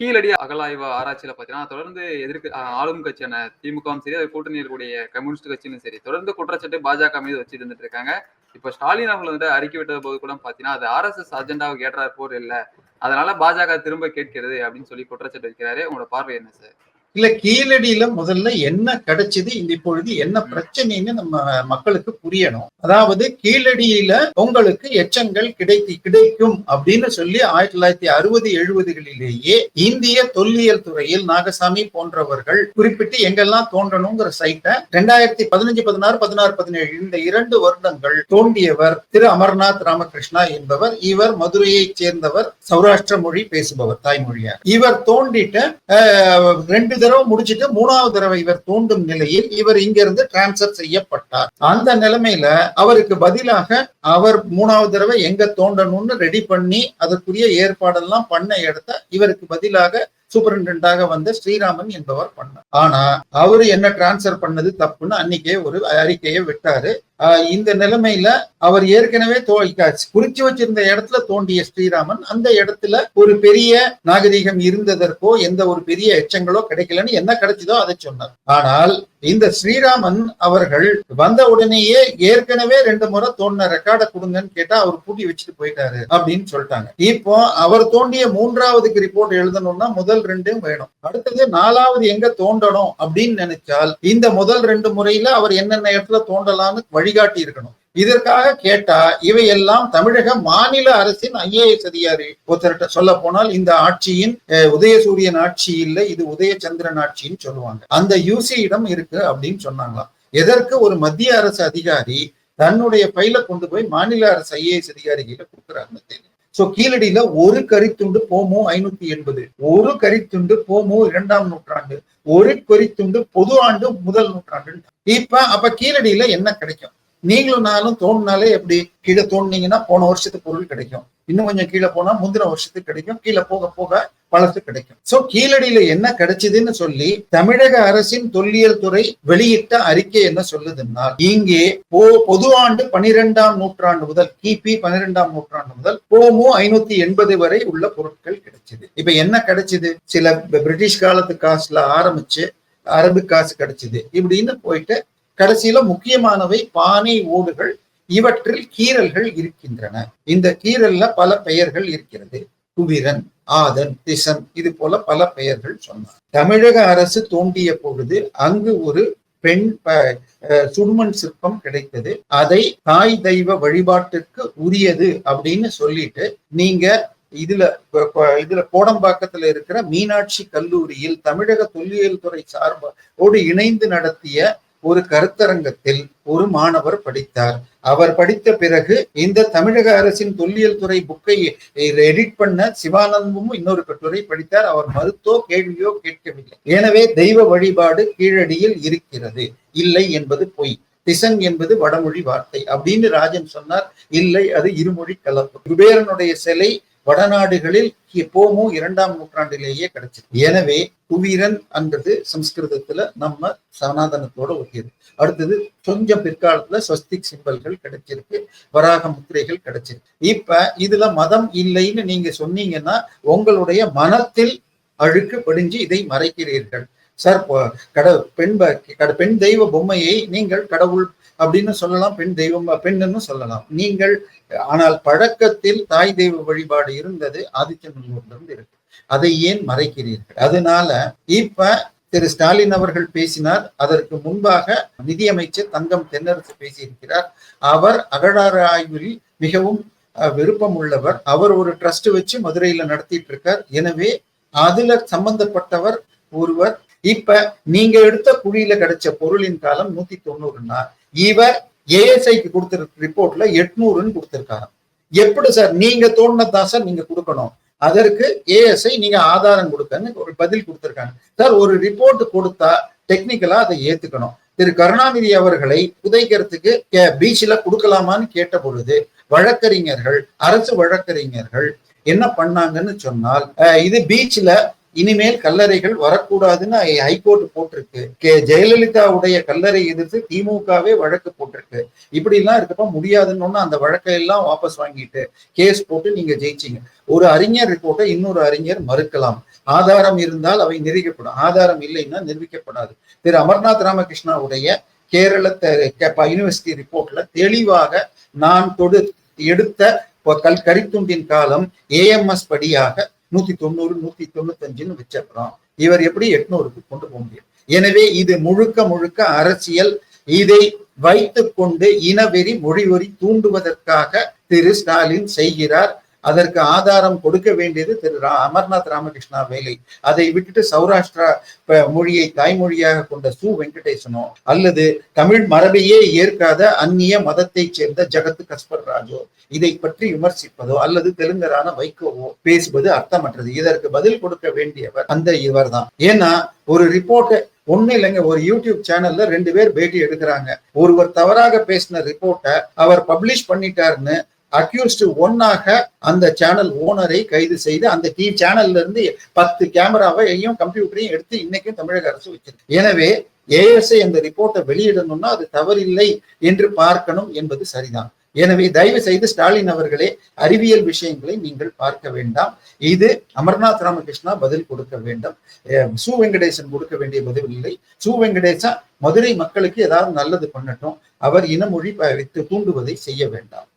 கீழடி அகலாய்வு ஆராய்ச்சியில பாத்தீங்கன்னா தொடர்ந்து எதிர்க்கு ஆளும் கட்சியான திமுகவும் சரி அது கூட்டணி இருக்கக்கூடிய கம்யூனிஸ்ட் கட்சியும் சரி தொடர்ந்து குற்றச்சாட்டு பாஜக மீது வச்சுட்டு இருந்துட்டு இருக்காங்க. இப்ப ஸ்டாலின் அவர்கள் வந்துட்டு அறிக்கை விட்டது போது கூட பாத்தீங்கன்னா அது ஆர்எஸ்எஸ் அஜெண்டாவுக்கு ஏற்றார் போர் இல்ல. அதனால பாஜக திரும்ப கேட்கிறது அப்படின்னு சொல்லி குற்றச்சாட்டு வைக்கிறாரு. உங்களோட பார்வை என்ன சார்? இல்ல கீழடியில முதல்ல என்ன கிடைச்சது இந்த இப்பொழுது என்ன பிரச்சனைன்னு நம்ம மக்களுக்கு புரியணும். அதாவது கீழடியில உங்களுக்கு எச்சங்கள் கிடைத்து கிடைக்கும் அப்படின்னு சொல்லி ஆயிரத்தி தொள்ளாயிரத்தி அறுபது எழுபதுகளிலேயே இந்திய தொல்லியல் துறையில் நாகசாமி போன்றவர்கள் குறிப்பிட்டு எங்கெல்லாம் தோன்றணுங்கிற சைட்டை ரெண்டாயிரத்தி பதினஞ்சு பதினாறு பதினாறு பதினேழு இந்த இரண்டு வருடங்கள் தோண்டியவர் திரு அமர்நாத் ராமகிருஷ்ணா என்பவர் இவர் மதுரையைச் சேர்ந்தவர் சௌராஷ்டிர மொழி பேசுபவர் தாய்மொழியார். இவர் தோண்டிட்ட ரெண்டு தடவை முடிச்சிட்டு மூணாவது தடவை இவர் தோண்டும் நிலையில் இவர் இங்கிருந்து டிரான்ஸ்பர் செய்யப்பட்டார். அந்த நிலைமையில அவருக்கு பதிலாக அவர் மூணாவது தடவை எங்க தோண்டணும்னு ரெடி பண்ணி அதற்குரிய ஏற்பாடெல்லாம் பண்ண இடத்த இவருக்கு பதிலாக சூப்பரிண்டென்டாக வந்த ஸ்ரீராமன் என்பவர் பண்ணார். ஆனா அவரு என்ன டிரான்ஸ்பர் பண்ணது தப்புன்னு அன்னைக்கே ஒரு அறிக்கையை விட்டாரு. இந்த நிலைமையில அவர் ஏற்கனவே தோ- குறிச்சு வச்சிருந்த இடத்துல தோண்டிய ஸ்ரீராமன் அந்த இடத்துல ஒரு பெரிய நாகரிகம் இருந்ததற்கோ எந்த ஒரு பெரிய எச்சங்களோ கிடைக்கலன்னு என்ன கிடைச்சதோ அதை சொன்னார். ஆனால் இந்த ஸ்ரீராமன் அவர்கள் வந்த உடனேயே ஏற்கனவே ரெண்டு முறை தோண்டின ரெக்கார்டை கொடுங்கன்னு கேட்டா அவர் பூட்டி வச்சுட்டு போயிட்டாரு அப்படின்னு சொல்லிட்டாங்க. இப்போ அவர் தோண்டிய மூன்றாவதுக்கு ரிப்போர்ட் எழுதணும்னா முதல் ரெண்டும் வேணும். அடுத்தது நாலாவது எங்க தோண்டணும் அப்படின்னு நினைச்சால் இந்த முதல் ரெண்டு முறையில அவர் என்னென்ன இடத்துல தோண்டலாம்னு வழிகாட்டி இருக்கணும். இதற்காக கேட்டா இவையெல்லாம் தமிழக மாநில அரசின் ஐஏஎஸ் அதிகாரி ஒருத்தர்கிட்ட சொல்ல போனால் இந்த ஆட்சியின் உதயசூரியன் ஆட்சி இல்லை இது உதயச்சந்திரன் ஆட்சின்னு சொல்லுவாங்க. அந்த யூசியிடம் இருக்கு அப்படின்னு சொன்னாங்களாம். எதற்கு ஒரு மத்திய அரசு அதிகாரி தன்னுடைய பையில கொண்டு போய் மாநில அரசு ஐஏஎஸ் அதிகாரிகிட்ட கொடுக்குறாங்க தெரியும் சோ கீழடியில ஒரு கரித்துண்டு போமோ ஐநூத்தி எண்பது. ஒரு கரித்துண்டு போமோ இரண்டாம் நூற்றாண்டு. ஒரு கரித்துண்டு பொது ஆண்டு முதல் நூற்றாண்டு இப்ப அப்ப கீழடியில என்ன கிடைக்கும்? நீங்களும் நானும் தோணுனாலே எப்படி கீழே தோணுனீங்கன்னா போன வருஷத்து பொருள் கிடைக்கும். இன்னும் கொஞ்சம் கீழே போனா முந்தின வருஷத்துக்கு கிடைக்கும். கீழே போக போக பழசு கிடைக்கும். சோ கீழடியில என்ன கிடைச்சதுன்னு சொல்லி தமிழக அரசின் தொல்லியல் துறை வெளியிட்ட அறிக்கை என்ன சொல்லுதுன்னா இங்கே போ பொது ஆண்டு பனிரெண்டாம் நூற்றாண்டு முதல் கிபி பனிரெண்டாம் நூற்றாண்டு முதல் போமு ஐநூத்தி எண்பது வரை உள்ள பொருட்கள் கிடைச்சது. இப்ப என்ன கிடைச்சது? சில பிரிட்டிஷ் காலத்து காசுல ஆரம்பிச்சு அரபு காசு கிடைச்சது. இப்படின்னு போயிட்டு கடைசியில முக்கியமானவை பானை ஓடுகள் இவற்றில் கீரல்கள் இருக்கின்றன. இந்த கீரல்ல பல பெயர்கள் இருக்கிறது. குபிரன் ஆதன் திசன் இது போல பல பெயர்கள் சொன்னார். தமிழக அரசு தோண்டிய பொழுது அங்கு ஒரு பெண் சுடுமண் சிற்பம் கிடைத்தது. அதை தாய் தெய்வ வழிபாட்டிற்கு உரியது அப்படின்னு சொல்லிட்டு நீங்க இதுல இதுல கோடம்பாக்கத்துல இருக்கிற மீனாட்சி கல்லூரியில் தமிழக தொல்லியல் துறை சார்போடு இணைந்து நடத்திய ஒரு கருத்தரங்கத்தில் ஒரு மாணவர் படித்தார். அவர் படித்த பிறகு இந்த தமிழக அரசின் தொல்லியல் துறை புக்கை எடிட் பண்ண சிவானந்தமும் இன்னொரு கட்டுரை படித்தார். அவர் மறுத்தோ கேள்வியோ கேட்கவில்லை. எனவே தெய்வ வழிபாடு கீழடியில் இருக்கிறது. இல்லை என்பது பொய். திசன் என்பது வடமொழி வார்த்தை அப்படின்னு ராஜன் சொன்னார். இல்லை அது இருமொழி கலப்பு. குபேரனுடைய சிலை வடநாடுகளில் போமோ இரண்டாம் நூற்றாண்டிலேயே கிடைச்சிருக்கு. எனவே குவீரன் என்றது சம்ஸ்கிருதத்துல நம்ம சனாதனத்தோட ஒட்டியது. அடுத்தது கொஞ்சம் பிற்காலத்துல ஸ்வஸ்திக் சிம்பல்கள் கிடைச்சிருக்கு வராக முத்திரைகள் கிடைச்சிருக்கு. இப்ப இதுல மதம் இல்லைன்னு நீங்க சொன்னீங்கன்னா உங்களுடைய மனத்தில் அழுக்கு படிஞ்சு இதை மறைக்கிறீர்கள். சார் கட பெண் கட- பெண் தெய்வ பொம்மையை நீங்கள் கடவுள் அப்படின்னு சொல்லலாம் பெண் தெய்வம் பெண்ணுன்னு சொல்லலாம். நீங்கள் ஆனால் பழக்கத்தில் தாய் தெய்வ வழிபாடு இருந்தது ஆதித்யநல்லூர்ல இருக்கு. அதை ஏன் மறைக்கிறீர்கள்? அதனால இப்ப திரு ஸ்டாலின் அவர்கள் பேசினார் அதற்கு முன்பாக நிதியமைச்சர் தங்கம் தென்னரசு பேசியிருக்கிறார். அவர் அகழார ஆய்வில் மிகவும் விருப்பம் உள்ளவர் அவர் ஒரு ட்ரஸ்ட் வச்சு மதுரையில நடத்திட்டு இருக்கார். எனவே அதுல சம்பந்தப்பட்டவர் ஒருவர் இப்ப நீங்க எடுத்த குழியில கிடைச்ச பொருளின் காலம் நூத்தி தொண்ணூறுனா இவர் ஏஎஸ்ஐக்கு கொடுத்திருக்க ரிப்போர்ட்ல எட்நூறுன்னு கொடுத்திருக்காராம் எப்படி சார்? நீங்க தோணுனதான் சார் நீங்க கொடுக்கணும். அதற்கு ஏஎஸ்ஐ நீங்க ஆதாரம் கொடுக்கன்னு ஒரு பதில் கொடுத்திருக்காங்க. சார் ஒரு ரிப்போர்ட் கொடுத்தா டெக்னிக்கலா அதை ஏத்துக்கணும். திரு. கருணாநிதி அவர்களை புதைக்கிறதுக்கு பீச்சில் கொடுக்கலாமான்னு கேட்ட பொழுது வழக்கறிஞர்கள் அரசு வழக்கறிஞர்கள் என்ன பண்ணாங்கன்னு சொன்னால் இது பீச்ல இனிமேல் கல்லறைகள் வரக்கூடாதுன்னு ஹைகோர்ட் போட்டிருக்கு. கே. ஜெயலலிதாவுடைய கல்லறை எதிர்த்து திமுகவே வழக்கு போட்டிருக்கு. இப்படி எல்லாம் இருக்கப்ப முடியாதுன்னு அந்த வழக்கை எல்லாம் வாபஸ் வாங்கிட்டு கேஸ் போட்டு நீங்க ஜெயிச்சீங்க. ஒரு அறிஞர் ரிப்போர்ட்டை இன்னொரு அறிஞர் மறுக்கலாம். ஆதாரம் இருந்தால் அவை நிரூபிக்கப்படும். ஆதாரம் இல்லைன்னா நிரூபிக்கப்படாது. திரு. அமர்நாத் ராமகிருஷ்ணாவுடைய கேரள யூனிவர்சிட்டி ரிப்போர்ட்ல தெளிவாக நான் தொடு எடுத்த கல் கரித்துண்டின் காலம் ஏஎம்எஸ் படியாக நூத்தி தொண்ணூறு நூத்தி தொண்ணூத்தஞ்சுன்னு வச்சிருக்கிறோம் இவர் எப்படி எட்நூறுக்கு கொண்டு போக முடியும்? எனவே இது முழுக்க முழுக்க அரசியல். இதை வைத்துக் கொண்டு இனவெறி மொழிவெறி தூண்டுவதற்காக திரு ஸ்டாலின் செய்கிறார். அதற்கு ஆதாரம் கொடுக்க வேண்டியது திரு ரா- அமர்நாத் ராமகிருஷ்ணா வேலை. அதை விட்டுட்டு சௌராஷ்டிரா மொழியை தாய்மொழியாக கொண்ட சு வெங்கடேசனோ அல்லது தமிழ் மரபையே ஏற்காத அந்நிய மதத்தைச் சேர்ந்த ஜகத் கஸ்பர் ராஜோ இதை பற்றி விமர்சிப்பதோ அல்லது தெலுங்கரான வைகோவோ பேசுவது அர்த்தமற்றது. இதற்கு பதில் கொடுக்க வேண்டியவர் அந்த இவர்தான். ஏன்னா ஒரு ரிப்போர்ட்டை ஒண்ணு இல்லைங்க ஒரு யூடியூப் சேனல்ல ரெண்டு பேர் பேட்டி எடுக்கிறாங்க. ஒருவர் தவறாக பேசின ரிப்போர்ட்டை அவர் பப்ளிஷ் பண்ணிட்டாருன்னு அக்யூஸ்டு ஒன்னாக அந்த சேனல் ஓனரை கைது செய்து அந்த டிவி சேனல்ல இருந்து பத்து கேமராவையும் கம்ப்யூட்டரையும் எடுத்து இன்னைக்கும் தமிழக அரசு வச்சிருக்கு. எனவே ஏஎஸ்ஐ அந்த ரிப்போர்ட்டை வெளியிடணும்னா அது தவறில்லை என்று பார்க்கணும் என்பது சரிதான். எனவே தயவு செய்து ஸ்டாலின் அவர்களே அறிவியல் விஷயங்களை நீங்கள் பார்க்க வேண்டாம். இது அமர்நாத் ராமகிருஷ்ணா பதில் கொடுக்க வேண்டும். சு வெங்கடேசன் கொடுக்க வேண்டிய பதில் இல்லை. சு வெங்கடேசா மதுரை மக்களுக்கு ஏதாவது நல்லது பண்ணட்டும். அவர் இனமொழி வைத்து தூண்டுவதை செய்ய வேண்டாம்.